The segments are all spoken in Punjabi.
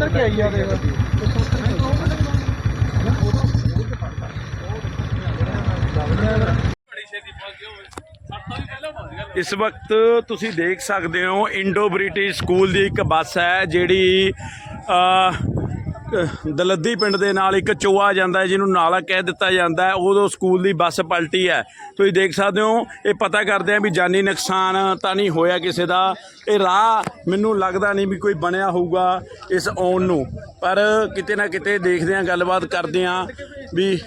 ਉੱਤਰ ਕੇ ਆਈ ਆ ਦੇਖ ਇਸ ਵਕਤ ਤੁਸੀਂ ਦੇਖ ਸਕਦੇ ਹੋ ਇੰਡੋ ਬ੍ਰਿਟਿਸ਼ ਸਕੂਲ ਦੀ ਇੱਕ ਬੱਸ ਹੈ ਜਿਹੜੀ ਅ, ਦਲੱਦੀ ਪਿੰਡ ਦੇ ਨਾਲ ਇੱਕ ਚੋਆ ਜਾਂਦਾ ਜਿਹਨੂੰ ਨਾਲਾ ਕਹਿ ਦਿੱਤਾ ਜਾਂਦਾ ਹੈ। ਉਦੋਂ ਸਕੂਲ ਦੀ ਬੱਸ ਪਲਟੀ ਹੈ। ਤੁਸੀਂ ਦੇਖ ਸਕਦੇ ਹੋ, ਇਹ ਪਤਾ ਕਰਦੇ ਆ ਵੀ ਜਾਨੀ ਨੁਕਸਾਨ ਤਾਂ ਨਹੀਂ ਹੋਇਆ ਕਿਸੇ ਦਾ। ਇਹ ਰਾਹ ਮੈਨੂੰ ਲੱਗਦਾ ਨਹੀਂ ਵੀ ਕੋਈ ਬਣਿਆ ਹੋਊਗਾ ਇਸ ਆਉਣ ਨੂੰ। ਪਰ ਕਿਤੇ ਨਾ ਕਿਤੇ ਦੇਖਦੇ ਆ, ਗੱਲਬਾਤ ਕਰਦੇ ਆ ਵੀ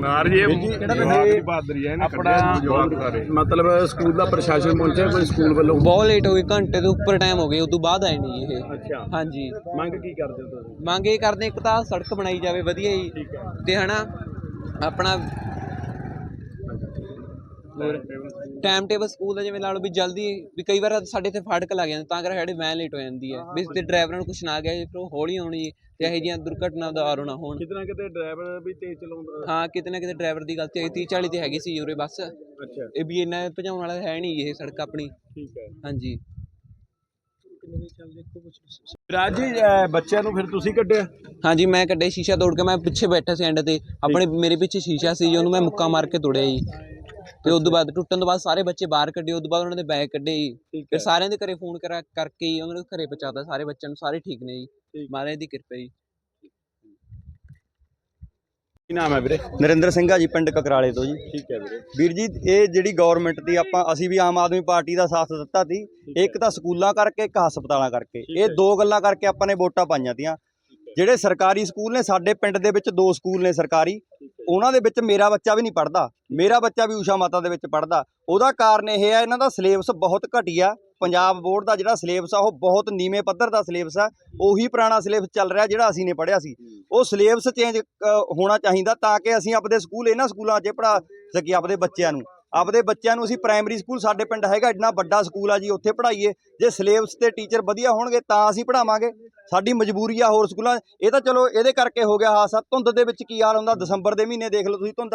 ਨਾਰ ਜੀ ਕਿਹੜਾ ਬਹਾਦਰੀ ਹੈ ਆਪਣਾ ਮਤਲਬ ਸਕੂਲ ਦਾ ਪ੍ਰਸ਼ਾਸਨ ਪਹੁੰਚਿਆ ਕੋਈ ਸਕੂਲ ਵੱਲੋਂ? ਬਹੁਤ ਲੇਟ ਹੋ ਗਈ ਘੰਟੇ ਤੋਂ ਉੱਪਰ ਟਾਈਮ ਹੋ ਗਿਆ ਉਦੋਂ ਬਾਅਦ ਆਏ ਨਹੀਂ ਇਹ। ਅੱਛਾ। ਹਾਂਜੀ। ਮੰਗ ਕੀ ਕਰਦੇ ਹੋ ਤੁਸੀਂ? ਮੰਗ ਇਹ ਕਰਦੇ ਇੱਕ ਤਾਂ ਸੜਕ ਬਣਾਈ ਜਾਵੇ ਵਧੀਆ ਜੀ। ਤੇ ਹਨਾ ਆਪਣਾ ਟਾਈਮ ਟੇਬਲ ਸਕੂਲ ਦਾ ਜਿਵੇਂ ਲਾ ਲਓ ਵੀ ਜਲਦੀ ਵੀ ਕਈ ਵਾਰ ਸਾਡੇ ਇੱਥੇ ਫਾਟਕ ਲੱਗ ਜਾਂਦੇ ਤਾਂ ਕਰਕੇ ਸਾਡੇ ਵੈਨ ਲੇਟ ਹੋ ਜਾਂਦੀ ਹੈ। ਵੀ ਤੇ ਡਰਾਈਵਰਾਂ ਨੂੰ ਕੁਛ ਨਾ ਗਿਆ ਜੀ ਫਿਰ ਉਹ ਹੌਲੀ ਆਉਣੀ ਤੇ ਇਹੋ ਜਿਹੀਆਂ ਦੁਰਘਟਨਾ ਦਾ ਆਰੋ ਨਾ ਹੋਣ। ਕਿਤੇ ਨਾ ਕਿਤੇ ਡਰਾਈਵਰ ਵੀ ਤੇਜ਼ ਚਲਾਉਂਦਾ ਹਾਂ। ਕਿਤੇ ਨਾ ਕਿਤੇ ਡਰਾਈਵਰ ਦੀ ਗਲਤੀ ਹੈ। 30 40 ਤੇ ਹੈਗੀ ਸੀ ਉਰੇ ਬੱਸ। ਅੱਛਾ। ਇਹ ਵੀ ਇੰਨਾ ਭਜਾਉਣ ਵਾਲਾ ਹੈ ਨਹੀਂ ਇਹ ਸੜਕ ਆਪਣੀ। ਠੀਕ ਹੈ। ਹਾਂਜੀ। ਰਾਜ ਜੀ ਅਹ ਬੱਚਿਆਂ ਨੂੰ ਫਿਰ ਤੁਸੀਂ ਕੱਢਿਆ? ਹਾਂਜੀ ਮੈਂ ਕੱਢੇ ਸ਼ੀਸ਼ਾ ਤੋੜ ਕੇ। ਮੈਂ ਪਿੱਛੇ ਬੈਠਾ ਸੀ ਐਂਡ ਤੇ। ਆਪਣੇ ਮੇਰੇ ਪਿੱਛੇ ਸ਼ੀਸ਼ਾ ਸੀ ਜੀ ਉਹਨੂੰ ਮੈਂ ਮੁੱਕਾ ਮਾਰ ਕੇ ਤੋੜਿਆ ਜੀ। ਤੇ ਉਸ ਤੋਂ ਬਾਅਦ ਟੁੱਟਣ ਤੋਂ ਬਾਅਦ ਸਾਰੇ ਬੱਚੇ ਬਾਹਰ ਕੱਢੇ ਉਸ ਤੋਂ ਬਾਅਦ ਉਹਨਾਂ ਦੇ ਬੈਗ ਕੱਢੇ ਜੀ। ਫਿਰ ਸਾਰਿਆਂ ਦੇ ਘਰੇ ਫੋਨ ਕਰਾ ਕਰਕੇ ਹੀ ਉਹਨਾਂ ਨੂੰ ਘਰੇ ਪਹੁੰਚਾਤਾ ਸਾਰੇ ਬੱਚਿਆਂ ਨੂੰ ਸਾਰੇ ਠੀਕ ਨੇ ਜੀ। ਮਹਾਰਾਜ ਦੀ ਕਿਰਪਾ ਜੀ। ਕੀ ਨਾਮ ਹੈ ਵੀਰੇ? ਨਰਿੰਦਰ ਸਿੰਘ ਆ ਜੀ ਪਿੰਡ ਕਕਰਾਲੇ ਤੋਂ ਜੀ। ਠੀਕ ਹੈ ਵੀਰੇ। ਵੀਰ ਜੀ ਇਹ ਜਿਹੜੀ ਗਵਰਨਮੈਂਟ ਦੀ ਆਪਾਂ ਅਸੀਂ ਵੀ ਆਮ ਆਦਮੀ ਪਾਰਟੀ ਦਾ ਸਾਥ ਦਿੱਤਾ ਸੀ। ਇੱਕ ਤਾਂ ਸਕੂਲਾਂ ਕਰਕੇ ਇੱਕ ਹਸਪਤਾਲਾਂ ਕਰਕੇ। ਇਹ ਦੋ ਗੱਲਾਂ ਕਰਕੇ ਆਪਾਂ ਨੇ ਵੋਟਾਂ ਪਾਈਆਂ ਤੀਆਂ। ਜਿਹੜੇ ਸਰਕਾਰੀ ਸਕੂਲ ਨੇ ਸਾਡੇ ਪਿੰਡ ਦੇ ਵਿੱਚ ਦੋ ਸਕੂਲ ਨੇ ਸਰਕਾਰੀ। ਉਹਨਾਂ ਦੇ ਵਿੱਚ ਮੇਰਾ ਬੱਚਾ ਵੀ ਨਹੀਂ ਪੜਦਾ ਮੇਰਾ ਬੱਚਾ ਵੀ ਊਸ਼ਾ ਮਾਤਾ ਦੇ ਵਿੱਚ ਪੜਦਾ ਉਹਦਾ ਕਾਰਨ ਇਹ ਹੈ, ਇਹਨਾਂ ਦਾ ਸਿਲੇਬਸ ਬਹੁਤ ਘਟੀਆ ਪੰਜਾਬ ਬੋਰਡ ਦਾ ਜਿਹੜਾ ਸਿਲੇਬਸ ਆ, ਉਹ ਬਹੁਤ ਨੀਵੇਂ ਪੱਧਰ ਦਾ ਸਿਲੇਬਸ ਆ। ਉਹੀ ਪੁਰਾਣਾ ਸਿਲੇਬਸ ਚੱਲ ਰਿਹਾ ਜਿਹੜਾ ਅਸੀਂ ਨੇ ਪੜਿਆ ਸੀ। ਉਹ ਸਿਲੇਬਸ ਚੇਂਜ ਹੋਣਾ ਚਾਹੀਦਾ ਤਾਂ ਕਿ ਅਸੀਂ ਆਪਣੇ ਸਕੂਲ, ਇਹਨਾਂ ਸਕੂਲਾਂ 'ਚ ਪੜਾ ਸਕੀਏ ਆਪਣੇ ਬੱਚਿਆਂ ਨੂੰ। ਆਪਦੇ ਬੱਚਿਆਂ ਨੂੰ ਅਸੀਂ ਪ੍ਰਾਇਮਰੀ ਸਕੂਲ ਸਾਡੇ ਪਿੰਡ ਹੈਗਾ, ਇੰਨਾ ਵੱਡਾ ਸਕੂਲ ਆ ਜੀ, ਉੱਥੇ ਪੜ੍ਹਾਈਏ। ਜੇ ਸਿਲੇਬਸ ਤੇ ਟੀਚਰ ਵਧੀਆ ਹੋਣਗੇ, ਤਾਂ ਅਸੀਂ ਪੜ੍ਹਾਵਾਂਗੇ। ਸਾਡੀ ਮਜਬੂਰੀ ਆ ਹੋਰ ਸਕੂਲਾਂ, ਇਹ ਤਾਂ ਚਲੋ ਇਹਦੇ ਕਰਕੇ ਹੋ ਗਿਆ ਹਾਸਾ ਧੁੰਦ ਦੇ ਵਿੱਚ ਕੀ ਹਾਲ ਹੁੰਦਾ? ਦਸੰਬਰ ਦੇ ਮਹੀਨੇ ਦੇਖ ਲਓ ਤੁਸੀਂ ਧੁੰਦ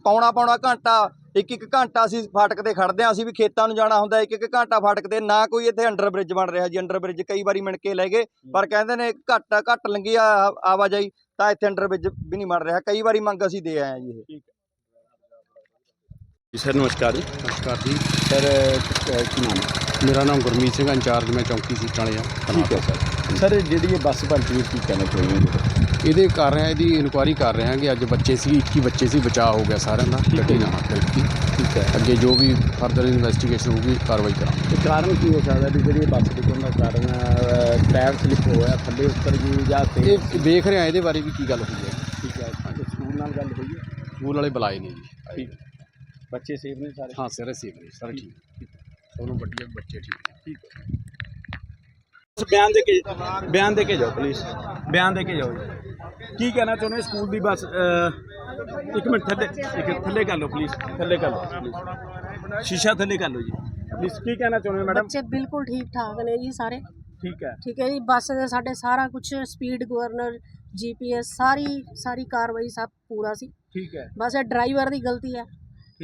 ਪੌਣਾ ਪੌਣਾ ਘੰਟਾ, ਇੱਕ ਇੱਕ ਘੰਟਾ ਅਸੀਂ ਫਾਟਕ ਤੇ ਖੜਦੇ ਹਾਂ, ਅਸੀਂ ਵੀ ਖੇਤਾਂ ਨੂੰ ਜਾਣਾ ਹੁੰਦਾ, ਇੱਕ ਇੱਕ ਘੰਟਾ ਫਾਟਕ ਤੇ, ਨਾ ਕੋਈ ਇੱਥੇ ਅੰਡਰ ਬ੍ਰਿਜ ਬਣ ਰਿਹਾ ਜੀ, ਅੰਡਰ ਬ੍ਰਿਜ ਕਈ ਵਾਰੀ ਮਿਣ ਕੇ ਲੈ ਗਏ, ਪਰ ਕਹਿੰਦੇ ਨੇ ਘੱਟ ਘੱਟ ਲੰਗੀ ਆਵਾਜਾਈ, ਤਾਂ ਇੱਥੇ ਅੰਡਰ ਬ੍ਰਿਜ ਵੀ ਨਹੀਂ ਬਣ ਰਿਹਾ, ਕਈ ਵਾਰੀ ਮੰਗ ਅਸੀਂ ਦੇ ਆਏ ਹਾਂ ਜੀ ਇਹ। ਜੀ ਸਰ ਨਮਸਕਾਰ ਜੀ। ਨਮਸਕਾਰ ਜੀ। ਸਰ ਕੀ ਨਾਮ ਹੈ? ਮੇਰਾ ਨਾਮ ਗੁਰਮੀਤ ਸਿੰਘ ਇੰਚਾਰਜ ਮੈਂ ਚੌਂਕੀ ਸੀਟਾਂ ਵਾਲੇ ਆ ਠੀਕ ਹੈ ਸਰ। ਸਰ ਜਿਹੜੀ ਇਹ ਬੱਸ ਪਲਟੀ ਹੈ ਕੀ ਕਹਿਣਾ ਚਾਹੁੰਦੇ ਹੋ? ਇਹਦੇ ਕਰ ਰਹੇ ਆ ਇਹਦੀ ਇਨਕੁਆਇਰੀ ਕਰ ਰਹੇ ਆ ਕਿ ਅੱਜ ਬੱਚੇ ਸੀ 21 ਬੱਚੇ ਸੀ ਬਚਾਅ ਹੋ ਗਿਆ ਸਾਰਿਆਂ ਦਾ ਗੱਡੀ ਨਾਲ ਦਿੱਤੀ ਠੀਕ ਹੈ। ਅੱਗੇ ਜੋ ਵੀ ਫਰਦਰ ਇਨਵੈਸਟੀਗੇਸ਼ਨ ਹੋਊਗੀ ਕਾਰਵਾਈ ਕਰਾਂਗੇ। ਤੇ ਕਾਰਨ ਕੀ ਹੋ ਸਕਦਾ ਵੀ ਜਿਹੜੀ ਇਹ ਬੱਸ ਡਿੱਗਣ ਦਾ ਕਾਰਨ ਅਹ, ਟਾਇਰ ਸਲਿੱਪ ਹੋਇਆ ਥੱਲੇ ਉੱਤਰ ਗਈ ਜਾਂ ਤੇ ਇਹ ਵੇਖ ਰਹੇ ਆ ਇਹਦੇ ਬਾਰੇ ਵੀ ਕੀ ਗੱਲ ਹੋਈ ਹੈ। ਠੀਕ ਹੈ। ਸਕੂਲ ਨਾਲ ਗੱਲ ਹੋਈ ਹੈ? ਸਕੂਲ ਵਾਲੇ ਬੁਲਾਏ ਨੇ ਜੀ। ਠੀਕ ਬੱਚੇ ਸੇਫ ਨੇ ਸਾਰੇ? ਹਾਂ ਸਾਰੇ ਸੇਫ ਨੇ ਸਾਰੇ ਠੀਕ ਦੋਨੋਂ ਵੱਡੀਆਂ ਬੱਚੇ ਠੀਕ ਨੇ। ਬਿਆਨ ਦੇ ਕੇ ਬਿਆਨ ਦੇ ਕੇ ਜਾਓ ਪਲੀਜ਼ ਬਿਆਨ ਦੇ ਕੇ ਜਾਓ। ਕੀ ਕਹਿਣਾ ਚਾਹੁੰਦੇ ਸਕੂਲ ਦੀ ਬੱਸ ਇੱਕ ਮਿੰਟ ਥੱਲੇ ਇੱਕ ਥੱਲੇ ਕਰ ਲਓ ਪਲੀਜ਼ ਥੱਲੇ ਕਰ ਲਓ। ਸ਼ੀਸ਼ਾ ਥੱਲੇ ਕਰ ਲਓ ਜੀ। ਪਲੀਜ਼ ਕੀ ਕਹਿਣਾ ਚਾਹੁੰਦੇ ਮੈਡਮ ਬੱਚੇ ਬਿਲਕੁਲ ਠੀਕ ਠਾਕ ਨੇ ਜੀ ਸਾਰੇ। ਠੀਕ ਹੈ। ਠੀਕ ਹੈ ਜੀ ਬੱਸ ਦੇ ਸਾਡੇ ਸਾਰਾ ਕੁਝ ਸਪੀਡ ਗਵਰਨਰ ਜੀਪੀਐਸ ਸਾਰੀ ਸਾਰੀ ਕਾਰਵਾਈ ਸਭ ਪੂਰਾ ਸੀ। ਠੀਕ ਹੈ। ਬਸ ਇਹ ਡਰਾਈਵਰ ਦੀ ਗਲਤੀ ਹੈ।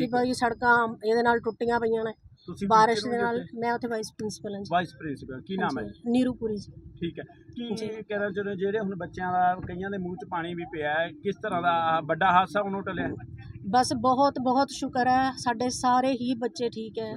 ਹੈ। ਭਾਈ ਸੜਕਾਂ ਇਹਦੇ ਨਾਲ ਟੁੱਟੀਆਂ ਪਈਆਂ ਨੇ ਤੁਸੀਂ ਬਾਰਿਸ਼ ਦੇ ਨਾਲ ਮੈਂ ਉੱਥੇ ਵਾਈਸ ਪ੍ਰਿੰਸੀਪਲ ਹਾਂ ਜੀ। ਵਾਈਸ ਪ੍ਰਿੰਸੀਪਲ ਕੀ ਨਾਮ ਹੈ ਜੀ? ਨੀਰੂਪੁਰੀ ਜੀ। ਠੀਕ ਹੈ। ਕੀ ਜੀ। ਕਹਿਣਾ ਚਾਹੁੰਦੇ ਹੋ ਜਿਹੜੇ ਹੁਣ ਬੱਚਿਆਂ ਦਾ ਕਈਆਂ ਦੇ ਮੂੰਹ 'ਚ ਪਾਣੀ ਵੀ ਪਿਆ ਹੈ ਕਿਸ ਤਰ੍ਹਾਂ ਦਾ ਵੱਡਾ ਹਾਦਸਾ ਉਹਨੂੰ ਟਲਿਆ? ਬਸ ਬਹੁਤ ਬਹੁਤ ਸ਼ੁਕਰ ਹੈ ਸਾਡੇ ਸਾਰੇ ਹੀ ਬੱਚੇ ਠੀਕ ਹੈ।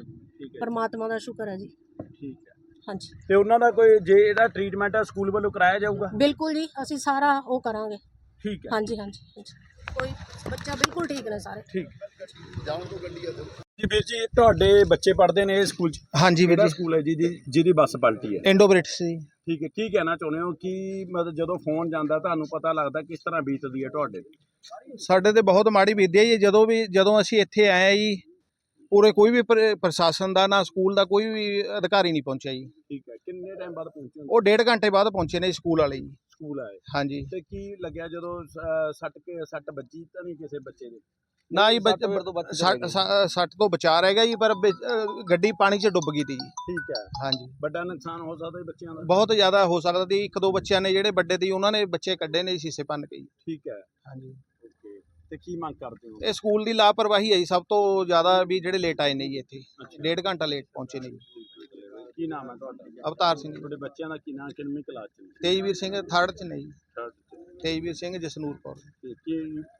ਪਰਮਾਤਮਾ ਦਾ ਸ਼ੁਕਰ ਹੈ ਜੀ। ਠੀਕ ਹੈ। ਹਾਂਜੀ। ਤੇ ਉਹਨਾਂ ਦਾ ਕੋਈ ਜੇ ਇਹਦਾ ਟ੍ਰੀਟਮੈਂਟ ਆ ਸਕੂਲ ਵੱਲੋਂ ਕਰਾਇਆ ਜਾਊਗਾ? ਬਿਲਕੁਲ ਜੀ ਅਸੀਂ ਸਾਰਾ ਉਹ ਕਰਾਂਗੇ। ਠੀਕ ਹੈ। ਹਾਂਜੀ ਹਾਂਜੀ ਹਾਂਜੀ। ਕੋਈ ਬੱਚਾ ਬਿਲਕੁਲ ਠੀਕ ਨੇ ਸਾਰੇ। ਠੀਕ ਜੀ ਵੀਰ ਜੀ ਤੁਹਾਡੇ ਬੱਚੇ ਪੜ੍ਹਦੇ ਨੇ ਇਹ ਸਕੂਲ 'ਚ? ਹਾਂਜੀ ਵੀਰ ਕਿਹੜਾ ਜੀ। ਸਕੂਲ ਹੈ ਜੀ ਦੀ- ਜਿਹਦੀ ਬੱਸ ਪਲਟੀ ਹੈ? ਇੰਡੋ ਬ੍ਰਿਟਿਸ਼ ਜੀ ਠੀਕ ਹੈ ਕੀ ਕਹਿਣਾ ਚਾਹੁੰਦੇ ਹੋ? ਕਿ ਮਤਲਬ ਜਦੋਂ ਫੋਨ ਜਾਂਦਾ ਤੁਹਾਨੂੰ ਪਤਾ ਲੱਗਦਾ ਕਿਸ ਤਰ੍ਹਾਂ ਬੀਤਦੀ ਹੈ ਤੁਹਾਡੇ? ਤੇ ਸਾਡੇ ਤੇ ਬਹੁਤ ਮਾੜੀ ਹੈ ਜੀ। ਜਦੋਂ ਵੀ ਜਦੋਂ ਅਸੀਂ ਇੱਥੇ ਆਏ ਆ ਜੀ ਪੂਰੇ ਕੋਈ ਵੀ ਪ੍ਰ- ਪ੍ਰਸ਼ਾਸਨ ਦਾ ਨਾ ਸਕੂਲ ਦਾ ਕੋਈ ਵੀ ਅਧਿਕਾਰੀ ਨਹੀਂ ਪਹੁੰਚਿਆ ਜੀ। ਠੀਕ ਹੈ ਕਿੰਨੇ ਟਾਈਮ ਬਾਅਦ ਪਹੁੰਚੇ ਹੋ? ਉਹ ਡੇਢ ਘੰਟੇ ਬਾਅਦ ਪਹੁੰਚੇ ਨੇ ਜੀ ਸਕੂਲ ਵਾਲੇ ਜੀ। ਸਕੂਲ ਆਏ ਹਾਂਜੀ। ਤੇ ਕੀ ਲੱਗਿਆ ਜਦੋਂ ਅਹ, ਸੱਟ ਕੇ ਸੱਟ ਵੱਜੀ ਤਾਂ ਨਹੀਂ ਕਿਸੇ ਬੱਚੇ ਦੇ? ਨਾ ਜੀ ਤੋਂ ਬਚ ਸੱਟ ਸੱਟ- ਸੱਟ ਤੋਂ ਬਚਾ ਰਹਿ ਗਿਆ ਜੀ ਪਰ ਵਿੱਚ, ਅ, ਗੱਡੀ ਪਾਣੀ 'ਚ ਡੁੱਬ ਗਈ ਤੀ ਜੀ। ਠੀਕ ਹੈ। ਹਾਂਜੀ। ਵੱਡਾ ਨੁਕਸਾਨ ਹੋ ਸਕਦਾ ਹੈ ਬੱਚਿਆਂ ਦਾ। ਬਹੁਤ ਜ਼ਿਆਦਾ ਹੋ ਸਕਦਾ ਸੀ ਇੱਕ ਦੋ ਬੱਚਿਆਂ ਨੇ ਜਿਹੜੇ ਵੱਡੇ ਸੀ ਉਹਨਾਂ ਨੇ ਬੱਚੇ ਕੱਢੇ ਨੇ ਜੀ ਸ਼ੀਸ਼ੇ ਭੰਨ ਕੇ ਜੀ। ਠੀਕ ਹੈ। ਹਾਂਜੀ। ਓਕੇ। ਤੇ ਕੀ ਮੰਗ ਕਰਦੇ ਹੋ? ਇਹ ਸਕੂਲ ਦੀ ਲਾਪਰਵਾਹੀ ਹੈ ਜੀ ਸਭ ਤੋਂ ਜ਼ਿਆਦਾ ਵੀ ਜਿਹੜੇ ਲੇਟ ਆਏ ਨੇ ਜੀ ਇੱਥੇ। ਡੇਢ ਘੰਟਾ ਲੇਟ ਪਹੁੰਚੇ ਨੇ ਜੀ। ਕੀ ਨਾਮ ਹੈ ਤੁਹਾਡਾ? ਅਵਤਾਰ ਸਿੰਘ ਜੀ। ਤੁਹਾਡੇ ਬੱਚਿਆਂ ਦਾ ਕੀ ਨਾਮ ਕਿੰਨੀ ਕਲਾਸ ਚ ਨੇ? ਤੇਜਵੀਰ ਸਿੰਘ ਥਰਡ 'ਚ ਨੇ ਜੀ। ਤੇਜਵੀਰ ਸਿੰਘ ਜਸਨੂਰ ਕੌਰ ਕੀ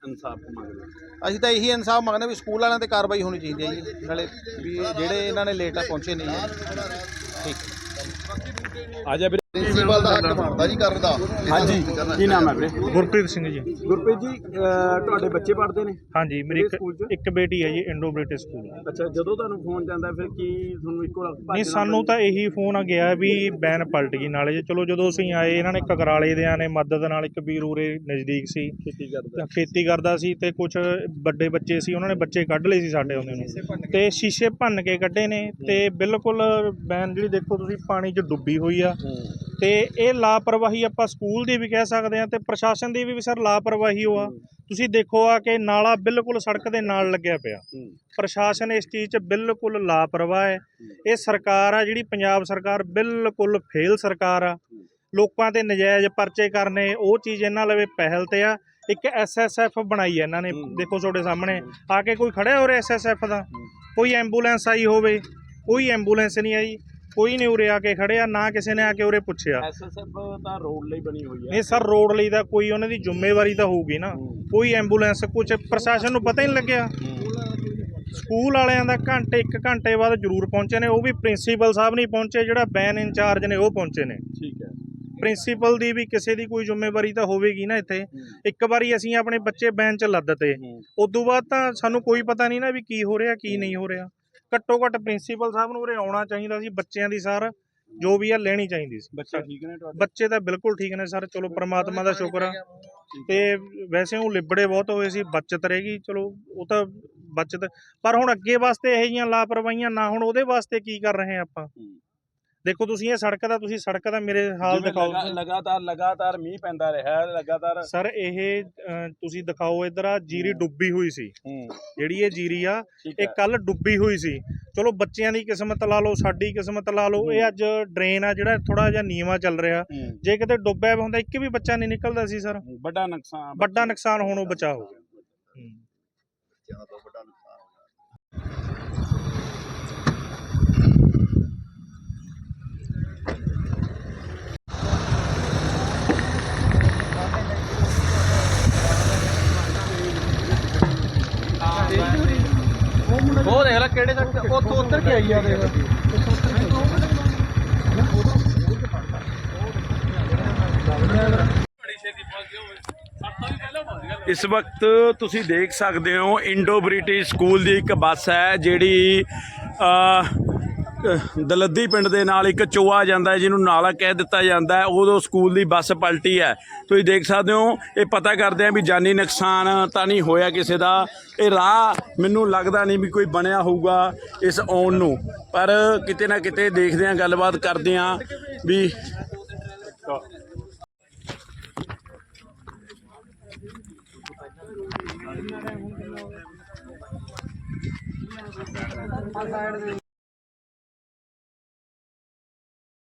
ਇਨਸਾਫ ਮੰਗਦੇ? ਅਸੀਂ ਤਾਂ ਇਹੀ ਇਨਸਾਫ ਮੰਗਦੇ ਵੀ ਸਕੂਲ ਵਾਲਿਆਂ ਤੇ ਕਾਰਵਾਈ ਹੋਣੀ ਚਾਹੀਦੀ ਹੈ ਜੀ। ਨਾਲੇ ਵੀ ਜਿਹੜੇ ਇਹਨਾਂ ਨੇ ਲੇਟ ਆ ਪਹੁੰਚੇ ਨਹੀਂ ਹੈ। ਠੀਕ। ਆ ਜਾ ਪ੍ਰਿੰਸੀਪਲ ਦਾ ਹੱਕ ਬਣਦਾ ਜੀ ਕਰਨ ਦਾ। ਹਾਂਜੀ। ਕੀ ਨਾਮ ਹੈ ਵੀਰੇ? ਗੁਰਪ੍ਰੀਤ ਸਿੰਘ ਜੀ। ਗੁਰਪ੍ਰੀਤ ਜੀ ਅਹ, ਤੁਹਾਡੇ ਬੱਚੇ ਪੜ੍ਹਦੇ ਨੇ? ਹਾਂਜੀ ਮੇਰੀ ਇੱਕ ਸਕੂਲ 'ਚ? ਇੱਕ ਬੇਟੀ ਹੈ ਜੀ ਇੰਡੋ ਬ੍ਰਿਟਿਸ਼ ਸਕੂਲ। ਅੱਛਾ ਜਦੋਂ ਤੁਹਾਨੂੰ ਫੋਨ ਜਾਂਦਾ ਫਿਰ ਕੀ ਤੁਹਾਨੂੰ ਇੱਕੋ ਲੱਖ ਨਹੀਂ ਸਾਨੂੰ ਤਾਂ ਇਹੀ ਫੋਨ ਆ ਗਿਆ ਵੀ ਬੈਨ ਪਲਟ ਗਈ ਨਾਲੇ ਜੀ। ਚਲੋ ਜਦੋਂ ਅਸੀਂ ਆਏ ਇਹਨਾਂ ਨੇ ਕਕਰਾਲੇ ਦਿਆਂ ਨੇ ਮਦਦ ਨਾਲ ਇੱਕ ਵੀਰ ਉਰੇ ਨਜ਼ਦੀਕ ਸੀ। ਖੇਤੀ ਕਰਦਾ ਤਾਂ ਖੇਤੀ ਕਰਦਾ ਸੀ ਤੇ ਕੁਝ ਵੱਡੇ ਬੱਚੇ ਸੀ ਉਹਨਾਂ ਨੇ ਬੱਚੇ ਕੱਢ ਲਏ ਸੀ ਸਾਡੇ ਆਉਂਦੇ ਨੂੰ। ਤੇ ਸ਼ੀਸ਼ੇ ਭੰਨ ਕੇ ਕੱਢੇ ਨੇ ਤੇ ਬਿਲਕੁਲ ਬੈਨ ਜਿਹੜੀ ਦੇਖੋ ਤੁਸੀਂ ਪਾਣੀ 'ਚ ਡੁੱਬੀ ਹੋਈ ਆ। ਤੇ ਇਹ ਲਾਪਰਵਾਹੀ ਆਪਾਂ ਸਕੂਲ ਦੀ ਵੀ ਕਹਿ ਸਕਦੇ ਆ ਤੇ ਪ੍ਰਸ਼ਾਸਨ ਦੀ ਵੀ ਸਰ ਲਾਪਰਵਾਹੀ ਉਹ ਆ। ਤੁਸੀਂ ਦੇਖੋ ਆ ਕਿ ਨਾਲਾ ਬਿਲਕੁਲ ਸੜਕ ਦੇ ਨਾਲ ਲੱਗਿਆ ਪਿਆ। ਪ੍ਰਸ਼ਾਸਨ ਇਸ ਚੀਜ਼ 'ਚ ਬਿਲਕੁਲ ਲਾਪਰਵਾਹ ਹੈ। ਇਹ ਸਰਕਾਰ ਆ ਜਿਹੜੀ ਪੰਜਾਬ ਸਰਕਾਰ ਬਿਲਕੁਲ ਫੇਲ ਸਰਕਾਰ ਆ। ਲੋਕਾਂ ਤੇ ਨਜਾਇਜ਼ ਪਰਚੇ ਕਰਨੇ ਉਹ ਚੀਜ਼ ਇਹਨਾਂ ਲਵੇ ਪਹਿਲ ਤੇ ਆ। ਇੱਕ ਐਸਐਸਐਫ ਬਣਾਈ ਹੈ ਇਹਨਾਂ ਨੇ ਦੇਖੋ ਤੁਹਾਡੇ ਸਾਹਮਣੇ। ਆ ਕੇ ਕੋਈ ਖੜਿਆ ਹੋ ਰਿਹਾ ਐਸਐਸਐਫ ਦਾ? ਕੋਈ ਐਂਬੂਲੈਂਸ ਆਈ ਹੋਵੇ ਕੋਈ ਐਂਬੂਲੈਂਸ ਨਹੀਂ ਆਈ। ਕੋਈ ਨਹੀਂ ਉਰੇ ਆ ਕੇ ਖੜਿਆ ਨਾ ਕਿਸੇ ਨੇ ਆ ਕੇ ਉਰੇ ਪੁੱਛਿਆ। ਐਸਐਸਐਫ ਤਾਂ ਰੋਡ ਲਈ ਬਣੀ ਹੋਈ ਹੈ ਨਹੀਂ ਸਰ ਰੋਡ ਲਈ ਤਾਂ ਕੋਈ ਉਹਨਾਂ ਦੀ ਜ਼ਿੰਮੇਵਾਰੀ ਤਾਂ ਹੋਊਗੀ ਨਾ। ਕੋਈ ਐਂਬੂਲੈਂਸ ਕੁਝ ਪ੍ਰਸ਼ਾਸਨ ਨੂੰ ਪਤਾ ਹੀ ਨਹੀਂ ਲੱਗਿਆ। ਸਕੂਲ ਵਾਲਿਆਂ ਦਾ ਘੰਟੇ ਇੱਕ ਘੰਟੇ ਬਾਅਦ ਜ਼ਰੂਰ ਪਹੁੰਚੇ ਨੇ। ਉਹ ਵੀ ਪ੍ਰਿੰਸੀਪਲ ਸਾਹਿਬ ਨਹੀਂ ਪਹੁੰਚੇ ਜਿਹੜਾ ਬੈਨ ਇੰਚਾਰਜ ਨੇ ਉਹ ਪਹੁੰਚੇ ਨੇ। ਠੀਕ ਹੈ। ਪ੍ਰਿੰਸੀਪਲ ਦੀ ਵੀ ਕਿਸੇ ਦੀ ਕੋਈ ਜ਼ਿੰਮੇਵਾਰੀ ਤਾਂ ਹੋਵੇਗੀ ਨਾ ਇੱਥੇ। ਇੱਕ ਵਾਰੀ ਅਸੀਂ ਆਪਣੇ ਬੱਚੇ ਬੈਨ 'ਚ ਲੱਦਤੇ ਉਦੋਂ ਬਾਅਦ ਤਾਂ ਸਾਨੂੰ ਕੋਈ ਪਤਾ ਨਹੀਂ ਨਾ ਵੀ ਕੀ ਹੋ ਰਿਹਾ ਕੀ ਨਹੀਂ ਹੋ ਰਿਹਾ। ਘੱਟੋ ਘੱਟ ਪ੍ਰਿੰਸੀਪਲ ਸਾਹਿਬ ਨੂੰ ਉਰੇ ਆਉਣਾ ਚਾਹੀਦਾ ਸੀ ਬੱਚਿਆਂ ਦੀ ਸਾਰ ਜੋ ਵੀ ਆ ਲੈਣੀ ਚਾਹੀਦੀ ਸੀ। ਬੱਚੇ ਠੀਕ ਨੇ ਤੁਹਾਡੇ? ਬੱਚੇ ਤਾਂ ਬਿਲਕੁਲ ਠੀਕ ਨੇ ਸਰ ਚਲੋ ਪ੍ਰਮਾਤਮਾ ਦਾ ਸ਼ੁਕਰ ਆ। ਤੇ ਵੈਸੇ ਉਹ ਲਿਬੜੇ ਬਹੁਤ ਹੋਏ ਸੀ ਬਚਤ ਰਹੇਗੀ ਚਲੋ ਉਹ ਤਾਂ ਬਚਤ ਪਰ ਹੁਣ ਅੱਗੇ ਵਾਸਤੇ ਇਹ ਜੀਆਂ ਲਾਪਰਵਾਹੀਆਂ ਨਾ ਹੁਣ ਉਹਦੇ ਵਾਸਤੇ ਕੀ ਕਰ ਰਹੇ ਆਪਾਂ? ਦੇਖੋ ਤੁਸੀਂ ਇਹ ਸੜਕ ਦਾ ਤੁਸੀਂ ਸੜਕ ਦਾ ਮੇਰੇ ਹਾਲ ਦਿਖਾਓ ਲਗਾ- ਲਗਾਤਾਰ ਲਗਾਤਾਰ ਮੀਂਹ ਪੈਂਦਾ ਰਿਹਾ ਹੈ, ਲਗਾਤਾਰ ਸਰ ਇਹ ਤੁਸੀਂ ਦਿਖਾਓ ਇਧਰ ਆ ਜੀਰੀ ਡੁੱਬੀ ਹੋਈ ਸੀ। ਜਿਹੜੀ ਇਹ ਜੀਰੀ ਆ ਇਹ ਕੱਲ ਡੁੱਬੀ ਹੋਈ ਸੀ। ਚਲੋ ਬੱਚਿਆਂ ਦੀ ਕਿਸਮਤ ਲਾ ਲਓ ਸਾਡੀ ਕਿਸਮਤ ਲਾ ਲਓ ਇਹ ਅੱਜ ਡਰੇਨ ਆ ਜਿਹੜਾ ਥੋੜਾ ਜਿਹਾ ਨੀਵਾ ਚੱਲ ਰਿਹਾ। ਜੇ ਕਿਤੇ ਡੁੱਬਿਆ ਹੁੰਦਾ ਇੱਕ ਵੀ ਬੱਚਾ ਨਹੀਂ ਨਿਕਲਦਾ ਸੀ ਸਰ। ਵੱਡਾ ਨੁਕਸਾਨ ਵੱਡਾ ਨੁਕਸਾਨ ਹੋਣੋਂ ਬਚਾ ਹੋ। ਗਿਆ ਹੂੰ। ਉਹ ਦੇਖ ਲੈ ਕਿਹੜੇ ਤੱਕ ਉੱਥੋਂ ਉੱਤਰ ਕੇ ਆਈ ਆ ਦੇਖ ਇਸ ਵਕਤ ਤੁਸੀਂ ਦੇਖ ਸਕਦੇ ਹੋ ਇੰਡੋ ਬ੍ਰਿਟਿਸ਼ ਸਕੂਲ ਦੀ ਇੱਕ ਬੱਸ ਹੈ ਜਿਹੜੀ ਦਲੱਦੀ ਪਿੰਡ ਦੇ ਨਾਲ ਇੱਕ ਚੋਆ ਜਾਂਦਾ ਹੈ, ਜਿਹਨੂੰ ਨਾਲਾ ਕਹਿ ਦਿੱਤਾ ਜਾਂਦਾ ਹੈ। ਉਦੋਂ ਸਕੂਲ ਦੀ ਬੱਸ ਪਲਟੀ ਹੈ। ਤੁਸੀਂ ਦੇਖ ਸਕਦੇ ਹੋ, ਇਹ ਪਤਾ ਕਰਦੇ ਆ ਵੀ ਜਾਨੀ ਨੁਕਸਾਨ ਤਾਂ ਨਹੀਂ ਹੋਇਆ ਕਿਸੇ ਦਾ। ਇਹ ਰਾਹ ਮੈਨੂੰ ਲੱਗਦਾ ਨਹੀਂ ਵੀ ਕੋਈ ਬਣਿਆ ਹੋਊਗਾ ਇਸ ਆਉਣ ਨੂੰ। ਪਰ ਕਿਤੇ ਨਾ ਕਿਤੇ ਦੇਖਦੇ ਆ ਗੱਲਬਾਤ ਕਰਦੇ ਆ ਵੀ